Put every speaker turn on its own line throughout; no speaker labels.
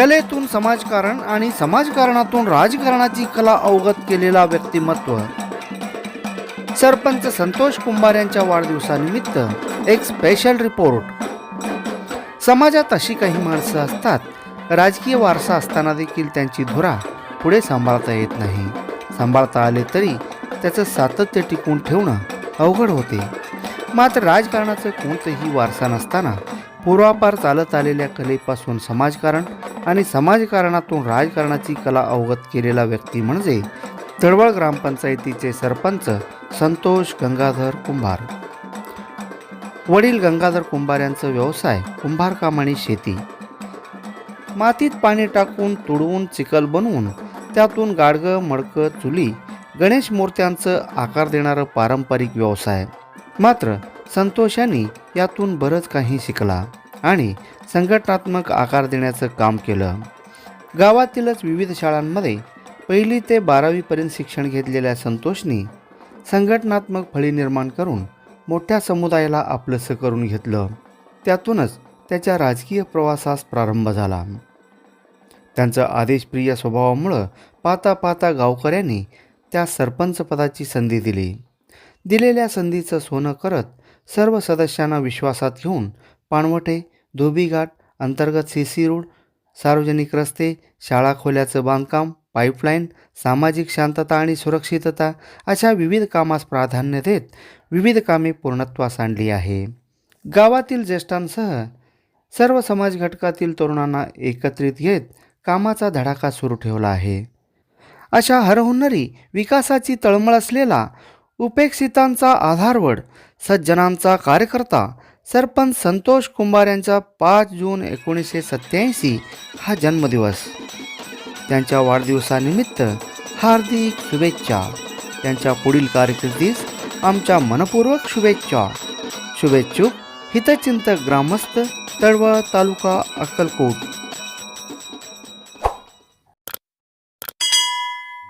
कलेतून समाजकारण आणि समाजकारणातून राजकारणाची कला अवगत केलेला व्यक्तिमत्व. सरपंच संतोष कुंभार यांच्या वाढदिवसानिमित्त एक स्पेशल रिपोर्ट समाजात अशी काही माणसं असतात राजकीय वारसा असताना देखील त्यांची धुरा पुढे सांभाळता येत नाही. सांभाळता आले तरी त्याचं सातत्य टिकवून ठेवणं अवघड होते. मात्र राजकारणाचं कोणतंही वारसा नसताना पूर्वापार चालत आलेल्या कलेपासून समाजकारण आणि समाजकारणातून राजकारणाची कला अवगत केलेला व्यक्ती म्हणजे तळवळ ग्रामपंचायतीचे सरपंच संतोष गंगाधर कुंभार. वडील गंगाधर कुंभार यांचं व्यवसाय कुंभारकाम आणि शेती. मातीत पाणी टाकून तुडवून चिखल बनवून त्यातून गाडगं मडकं चुली गणेश मूर्त्यांचं आकार देणारं पारंपरिक व्यवसाय. मात्र संतोषाने यातून बरंच काही शिकला आणि संघटनात्मक आकार देण्याचं काम केलं. गावातीलच विविध शाळांमध्ये पहिली ते बारावीपर्यंत शिक्षण घेतलेल्या संतोषने संघटनात्मक फळी निर्माण करून मोठ्या समुदायाला आपलंसं करून घेतलं. त्यातूनच त्याच्या राजकीय प्रवासास प्रारंभ झाला. त्यांचं आदेशप्रिय स्वभावामुळं पाहता पाहता गावकऱ्यांनी त्या सरपंचपदाची संधी दिली. दिलेल्या संधीचं सोनं करत सर्व सदस्यांना विश्वासात घेऊन पाणवटे धोबीघाट अंतर्गत सी सी रोड सार्वजनिक रस्ते शाळा खोल्याचं बांधकाम पाईपलाईन सामाजिक शांतता आणि सुरक्षितता अशा विविध कामास प्राधान्य देत विविध कामे पूर्णत्वास आणली आहे. गावातील ज्येष्ठांसह सर्व समाज घटकातील तरुणांना एकत्रित घेत कामाचा धडाका सुरू ठेवला आहे. अशा हरहुन्नरी विकासाची तळमळ असलेला उपेक्षितांचा आधारवड सज्जनांचा कार्यकर्ता सरपंच संतोष कुंभार यांचा पाच जून एकोणीसशे सत्याऐंशी हा जन्मदिवस. त्यांच्या वाढदिवसानिमित्त हार्दिक शुभेच्छा. त्यांच्या पुढील कारकिर्दीस आमच्या मनपूर्वक शुभेच्छा. शुभेच्छुक हितचिंतक ग्रामस्थ तळवळ तालुका Akkalkot.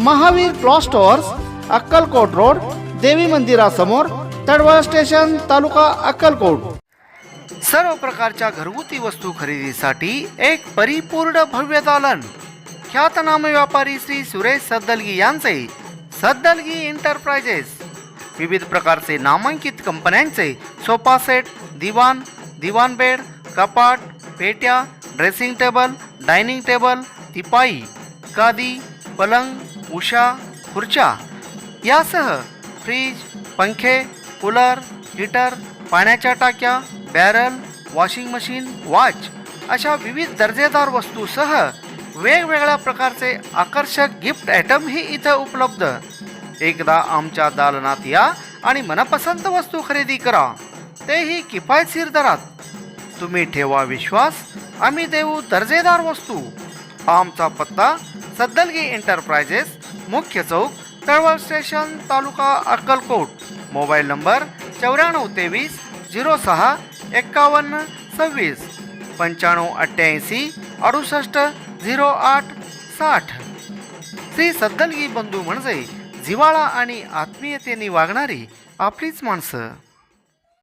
Mahavir class towers Akkalkot road देवी मंदिरासमोर तडवळ स्टेशन तालुका अक्कलकोट. सर्व प्रकारच्या घरगुती वस्तू खरेदीसाठी एक परिपूर्ण भव्य दालन. ख्यातनाम व्यापारी श्री सुरेश सद्दलगी यांचे सद्दलगी एंटरप्राइजेस विविध प्रकारचे नामांकित कंपन्यांचे सोफा सेट दिवाण दिवाण बेड कपाट पेट्या ड्रेसिंग टेबल डायनिंग टेबल तिपाई कादी पलंग उषा खुर्च्या यासह फ्रीज पंखे कूलर हीटर पाण्याच्या टाक्या बॅरल वॉशिंग मशीन वॉच अशा विविध दर्जेदार वस्तूसह वेगवेगळ्या प्रकारचे आकर्षक गिफ्ट आयटमही इथं उपलब्ध. एकदा आमच्या दालनात या आणि मनपसंत वस्तू खरेदी करा. तेही किफायतशीर दरात. तुम्ही ठेवा विश्वास आम्ही देऊ दर्जेदार वस्तू. आमचा पत्ता सद्दलगी एंटरप्राइजेस मुख्य चौक तळवळ स्टेशन तालुका अक्कलकोट. मोबाईल नंबर चौऱ्याण्णव तेवीस झिरो सहा एक्कावन्न सव्वीस. पंच्याण्णव अठ्ठ्याऐंशी अडुसष्ट झिरो आठ साठ. श्री सद्दलगी बंधू म्हणजे जिवाळा आणि आत्मीयतेने वागणारी आपलीच माणसं.